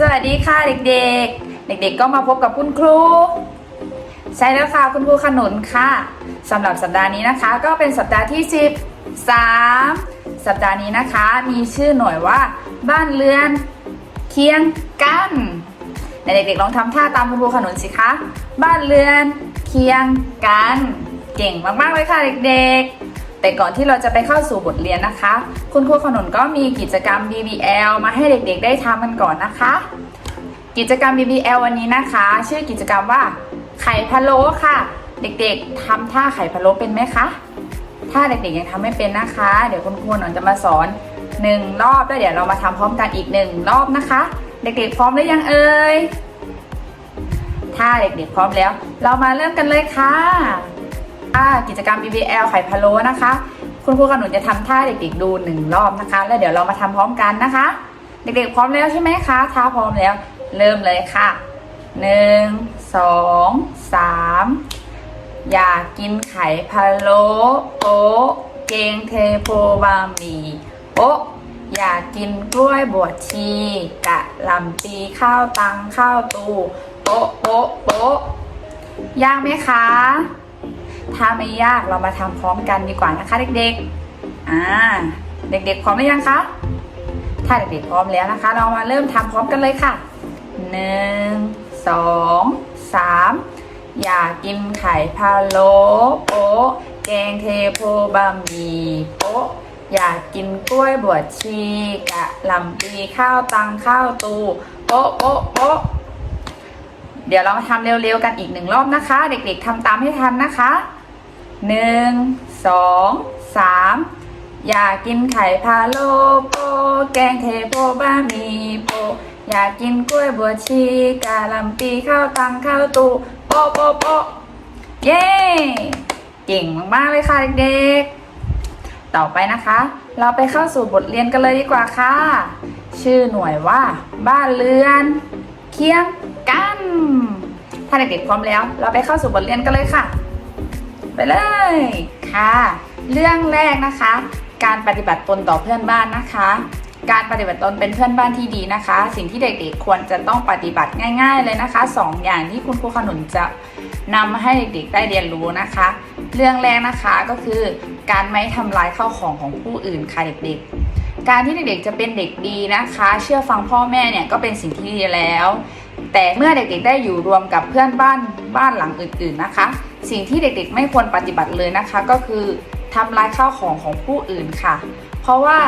สวัสดีค่ะเด็กๆ เด็กๆ ก็มาพบกับคุณครู ใช่แล้วค่ะคุณครูขนุนค่ะสำหรับสัปดาห์นี้นะคะ ก็เป็นสัปดาห์ที่ 13 สัปดาห์นี้นะคะ มีชื่อหน่วยว่า บ้านเรือนเคียงกันไหนเด็กๆลองทำท่าตามคุณครูขนุนสิคะบ้านเรือนเคียงกัน เก่งมากๆเลยค่ะเด็กๆ แต่ก่อนที่เราจะไปเข้าสู่บทเรียนนะคะ คุณครูขนุนก็มีกิจกรรม BBL มาให้เด็กๆ ได้ทำกันก่อนนะคะ กิจกรรม BBL วันนี้นะคะ ชื่อกิจกรรมว่าไข่พะโล้ค่ะ เด็กๆทำท่าไข่พะโล้เป็นไหมคะ ถ้าเด็กๆยังทำไม่เป็นนะคะ เดี๋ยวคุณครูหนอนจะมาสอนหนึ่งรอบแล้วเดี๋ยวเรามาทำพร้อมกันอีกหนึ่งรอบนะคะ เด็กๆพร้อมหรือยังเอ่ยถ้าเด็กๆพร้อมแล้ว เรามาเริ่มกันเลยค่ะอ่า กิจกรรม BBL ไข่พะโล้นะคะ คุณครูกับหนูจะทำท่าเด็กๆดูหนึ่งรอบนะคะ แล้วเดี๋ยวเรามาทำพร้อมกันนะคะ เด็กๆพร้อมแล้วใช่ไหมคะถ้าพร้อมแล้ว เริ่มเลยค่ะหนึ่งสองสามอยากกินไข่พะโล้โป๊เกงเทโพบะหมี่โป๊อยากกินกล้วยบวชชีกะหล่ำปีข้าวตังข้าวตูโป๊ะโป๊ะโป๊ะยากไหมคะ ถ้าไม่ยากเรามาทำพร้อมกันดีกว่านะคะ เด็กๆ อ่า เด็กๆ พร้อมหรือยังคะ ถ้าเด็กๆ พร้อมแล้วนะคะ เรามาเริ่มทำพร้อมกันเลยค่ะหนึ่งสองสามอยากกินไข่พะโล้โป๊ะแกงเทโพบะหมี่โป๊ะอยากกินกล้วยบวชชีกะลำปีข้าวตังข้าวตูโป๊ะโป๊ะโป๊ะเดี๋ยวเรามาทำเร็วๆกันอีกหนึ่งรอบนะคะ เด็กๆทำตามให้ทันนะคะ หนึ่งสองสามอยากกินไข่พะโล้โปแกงเทโพบะหมี่โปอยากกินกล้วยบวชชีกาลัมปีข้าวตังข้าวตูโปโปโปเย้เก่งมากๆเลยค่ะเด็กๆต่อไปนะคะ เราไปเข้าสู่บทเรียนกันเลยดีกว่าค่ะ ชื่อหน่วยว่า บ้านเรือน เคียงกัน ถ้าเด็กๆพร้อมแล้ว เราไปเข้าสู่บทเรียนกันเลยค่ะ ไปเลยค่ะ เรื่องแรกนะคะ การปฏิบัติตนต่อเพื่อนบ้านนะคะ การปฏิบัติตนเป็นเพื่อนบ้านที่ดีนะคะ สิ่งที่เด็กๆควรจะต้องปฏิบัติง่าย ๆ เลยนะคะสองอย่างที่คุณครูขนุนจะนำมาให้เด็กๆได้เรียนรู้นะคะ เรื่องแรกนะคะก็คือการไม่ทำลายข้าวของของผู้อื่นค่ะเด็กๆ การที่เด็กๆจะเป็นเด็กดีนะคะ เชื่อฟังพ่อแม่เนี่ยก็เป็นสิ่งที่ดีแล้ว แต่เมื่อเด็กๆได้อยู่รวมกับเพื่อนบ้านบ้านหลังอื่น ๆนะคะ สิ่งที่เด็กๆ ไม่ควรปฏิบัติเลยนะคะ ก็คือทำลายข้าวของของผู้อื่นค่ะ เพราะว่า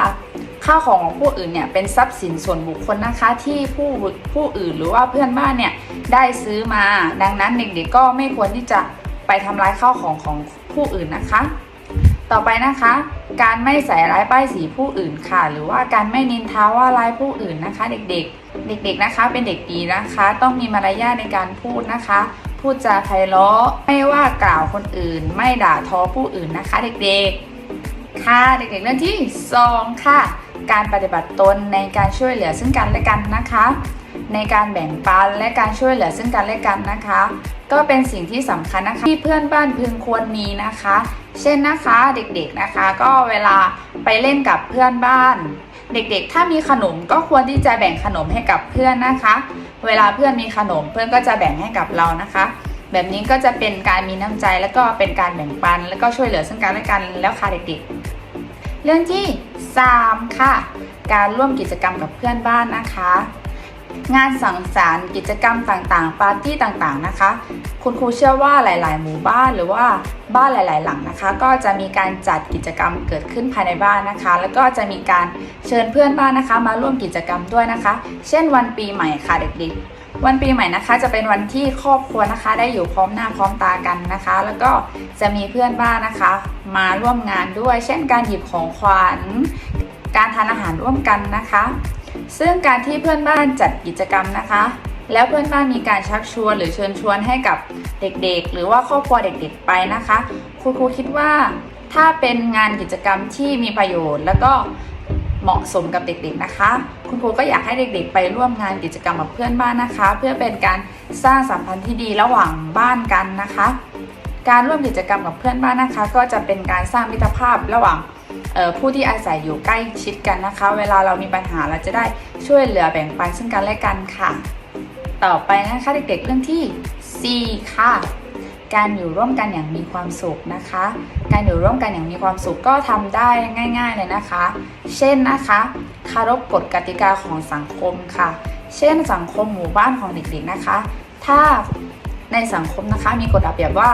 ข้าวของของผู้อื่นเนี่ยเป็นทรัพย์สินส่วนบุคคลนะคะที่ผู้ผู้อื่นหรือว่าเพื่อนบ้านเนี่ยได้ซื้อมา ดังนั้นเด็กๆก็ไม่ควรที่จะไปทำลายข้าวของของผู้อื่นนะคะ ต่อไปนะคะ การไม่ใส่ร้ายป้ายสีผู้อื่นค่ะ หรือว่าการไม่นินทาว่าร้ายผู้อื่นนะคะ เด็กๆ เด็ก ๆนะคะ เป็นเด็กดีนะคะ ต้องมีมารยาทในการพูดนะคะ พูดจาไพเราะไม่ว่ากล่าวคนอื่น ไม่ด่าทอผู้อื่นนะคะเด็กๆ ค่ะเด็กๆเรื่องที่สองค่ะ การปฏิบัติตนในการช่วยเหลือซึ่งกันและกันนะคะ ในการแบ่งปันและการช่วยเหลือซึ่งกันและกันนะคะ ก็เป็นสิ่งที่สำคัญนะคะที่เพื่อนบ้านพึงควรมีนะคะ เช่นนะคะเด็กๆนะคะ ก็เวลาไปเล่นกับเพื่อนบ้าน เด็กๆ ถ้ามีขนมก็ควรที่จะแบ่งขนมให้กับเพื่อนนะคะ เวลาเพื่อนมีขนมเพื่อนก็จะแบ่งให้กับเรานะคะ แบบนี้ก็จะเป็นการมีน้ำใจแล้วก็เป็นการแบ่งปัน แล้วก็ช่วยเหลือซึ่งกันและกันแล้วค่ะเด็กๆเรื่องที่ 3 ค่ะ การร่วมกิจกรรมกับเพื่อนบ้านนะคะ งานสังสรรค์กิจกรรมต่างๆ ปาร์ตี้ต่างๆนะคะ คุณครูเชื่อว่าหลาย ๆ หมู่บ้านหรือว่าบ้านหลาย ๆ หลังนะคะ ก็จะมีการจัดกิจกรรมเกิดขึ้นภายในบ้านนะคะ แล้วก็จะมีการเชิญเพื่อนบ้านนะคะ มาร่วมกิจกรรมด้วยนะคะ เช่นวันปีใหม่ค่ะเด็กๆวันปีใหม่นะคะจะเป็นวันที่ครอบครัวนะคะ ได้อยู่พร้อมหน้าพร้อมตากันนะคะ แล้วก็จะมีเพื่อนบ้านนะคะ มาร่วมงานด้วย เช่นการหยิบของขวัญการทานอาหารร่วมกันนะคะ ซึ่งการที่เพื่อนบ้านจัดกิจกรรมนะคะ แล้วเพื่อนบ้านมีการชักชวนหรือเชิญชวนให้กับเด็กๆ หรือว่าครอบครัวเด็กๆไปนะคะ คุณครูคิดว่าถ้าเป็นงานกิจกรรมที่มีประโยชน์ แล้วก็เหมาะสมกับเด็กๆนะคะ คุณครูก็อยากให้เด็กๆ ไปร่วมงานกิจกรรมกับเพื่อนบ้านนะคะ เพื่อเป็นการสร้างสัมพันธ์ที่ดีระหว่างบ้านกันนะคะ การร่วมกิจกรรมกับเพื่อนบ้านนะคะ ก็จะเป็นการสร้างมิตรภาพระหว่าง ผู้ที่อาศัยอยู่ใกล้ชิดกันนะคะ เวลาเรามีปัญหาเราจะได้ช่วยเหลือแบ่งปันซึ่งกันและกันค่ะ ต่อไปนะคะเด็กๆเรื่องที่ 4 ค่ะ การอยู่ร่วมกันอย่างมีความสุขนะคะ การอยู่ร่วมกันอย่างมีความสุขก็ทำได้ง่าย ๆเลยนะคะ เช่นนะคะคารพกฎกติกาของสังคมค่ะ เช่นสังคมหมู่บ้านของเด็กๆนะคะ ถ้าในสังคมนะคะมีกฎระเบียบว่า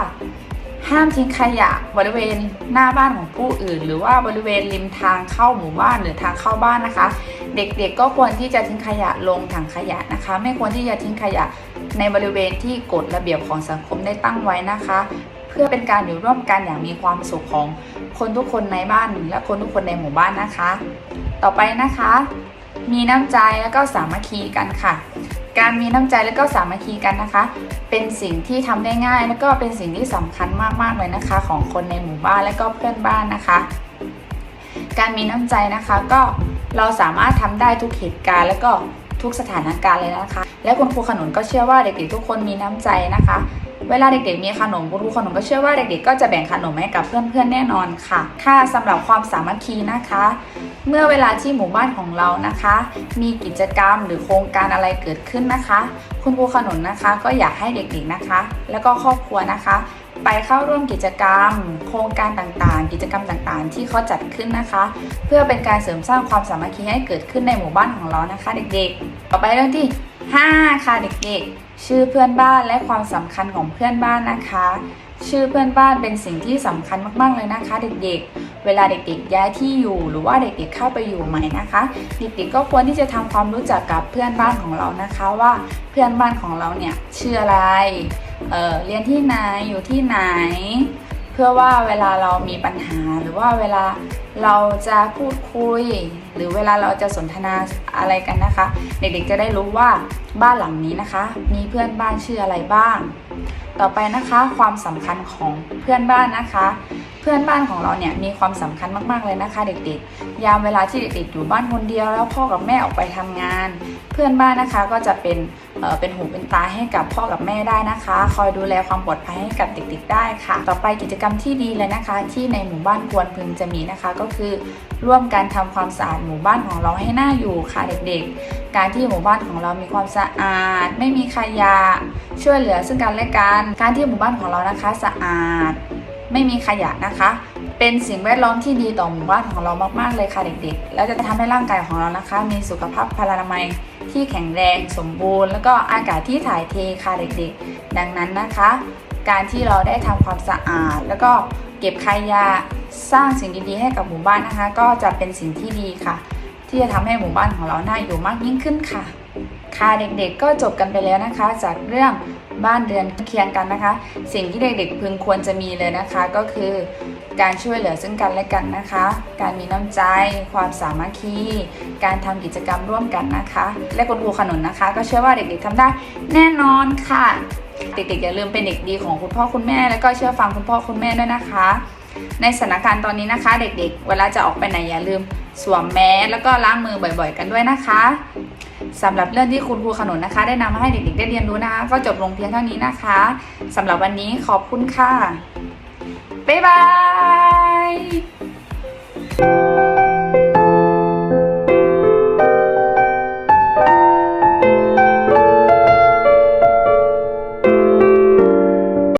ห้ามทิ้งขยะบริเวณหน้าบ้านของผู้อื่น หรือว่าบริเวณริมทางเข้าหมู่บ้านหรือทางเข้าบ้านนะคะ เด็กๆก็ควรที่จะทิ้งขยะลงถังขยะนะคะ ไม่ควรที่จะทิ้งขยะในบริเวณที่กฎระเบียบของสังคมได้ตั้งไว้นะคะ เพื่อเป็นการอยู่ร่วมกันอย่างมีความสุขของคนทุกคนในบ้านและคนทุกคนในหมู่บ้านนะคะ ต่อไปนะคะ มีน้ำใจแล้วก็สามัคคีกันค่ะ การมีน้ำใจและก็สามัคคีกันนะคะ เป็นสิ่งที่ทำได้ง่าย และก็เป็นสิ่งที่สำคัญมากๆเลยนะคะ ของคนในหมู่บ้านและก็เพื่อนบ้านนะคะ การมีน้ำใจนะคะก็เราสามารถทำได้ทุกเหตุการณ์ และก็ทุกสถานการณ์เลยนะคะ และคุณครูขนุนก็เชื่อว่าเด็กๆทุกคนมีน้ำใจนะคะ เวลาเด็กๆมีขนมคุณครูขนมก็เชื่อว่าเด็กๆก็จะแบ่งขนมให้กับเพื่อนๆแน่นอนค่ะ ค่ะสำหรับความสามัคคีนะคะ เมื่อเวลาที่หมู่บ้านของเรานะคะ มีกิจกรรมหรือโครงการอะไรเกิดขึ้นนะคะ คุณครูขนุนนะคะ ก็อยากให้เด็กๆนะคะ แล้วก็ครอบครัวนะคะไปเข้าร่วมกิจกรรม โครงการต่างๆ กิจกรรมต่างๆ ที่เขาจัดขึ้นนะคะ เพื่อเป็นการเสริมสร้างความสามัคคีให้เกิดขึ้นในหมู่บ้านของเรานะคะ เด็กๆ ต่อไปเรื่องที่ 5 ค่ะเด็กๆ ชื่อเพื่อนบ้านและความสำคัญของเพื่อนบ้านนะคะ ชื่อเพื่อนบ้านเป็นสิ่งที่สำคัญมากๆเลยนะคะ เด็กๆ เวลาเด็กๆย้ายที่อยู่หรือว่าเด็กๆเข้าไปอยู่ใหม่นะคะ เด็กๆก็ควรที่จะทำความรู้จักกับเพื่อนบ้านของเรานะคะว่าเพื่อนบ้านของเราเนี่ยชื่ออะไรเเรียนที่ไหนอยู่ที่ไหน เพื่อว่าเวลาเรามีปัญหาหรือว่าเวลา เราจะพูดคุย หรือเวลาเราจะสนทนาอะไรกันนะคะ เด็กๆจะได้รู้ว่าบ้านหลังนี้นะคะ มีเพื่อนบ้านชื่ออะไรบ้าง ต่อไปนะคะ ความสำคัญของเพื่อนบ้านนะคะ เพื่อนบ้านของเราเนี่ยมีความสำคัญมากๆเลยนะคะ เด็กๆ ยามเวลาที่เด็กๆอยู่บ้านคนเดียวแล้วพ่อกับแม่ออกไปทำงาน เพื่อนบ้านนะคะก็จะเป็นเอ่อเป็นหูเป็นตาให้กับพ่อกับแม่ได้นะคะ คอยดูแลความปลอดภัยให้กับเด็กๆได้ค่ะ ต่อไปกิจกรรมที่ดีเลยนะคะ ที่ในหมู่บ้านควรพึงจะมีนะคะ ก็คือร่วมกันทำความสะอาดหมู่บ้านของเราให้น่าอยู่ค่ะเด็กๆ การที่หมู่บ้านของเรามีความสะอาด ไม่มีขยะช่วยเหลือซึ่งกันและกัน การที่หมู่บ้านของเรานะคะสะอาด ไม่มีขยะนะคะ เป็นสิ่งแวดล้อมที่ดีต่อหมู่บ้านของเรามากๆเลยค่ะเด็กๆ แล้วจะทำให้ร่างกายของเรานะคะ มีสุขภาพพลานามัยที่แข็งแรงสมบูรณ์ แล้วก็อากาศที่ถ่ายเทค่ะเด็กๆ ดังนั้นนะคะ การที่เราได้ทำความสะอาด แล้วก็เก็บขยะสร้างสิ่งดีๆให้กับหมู่บ้านนะคะ ก็จะเป็นสิ่งที่ดีค่ะ ที่จะทำให้หมู่บ้านของเราน่าอยู่มากยิ่งขึ้นค่ะ ค่ะเด็กๆก็จบกันไปแล้วนะคะ จากเรื่องบ้านเรือนเคียงกันนะคะ สิ่งที่เด็กๆพึงควรจะมีเลยนะคะ ก็คือการช่วยเหลือซึ่งกันและกันนะคะ การมีน้ำใจ ความสามัคคี การทำกิจกรรมร่วมกันนะคะ และคุณครูขนุนนะคะ ก็เชื่อว่าเด็กๆทำได้แน่นอนค่ะ เด็กๆอย่าลืมเป็นเด็กดีของคุณพ่อคุณแม่ แล้วก็เชื่อฟังคุณพ่อคุณแม่ด้วยนะคะ ในสถานการณ์ตอนนี้นะคะ เด็กๆ เวลาจะออกไปไหนอย่าลืมสวมแมสแล้วก็ล้างมือบ่อยๆ กันด้วยนะคะสำหรับเรื่องที่คุณครูขนุนนะคะ ได้นำมาให้เด็กๆ ได้เรียนรู้นะคะ ก็จบลงเพียงเท่านี้นะคะสำหรับวันนี้ขอบคุณค่ะบ๊ายบาย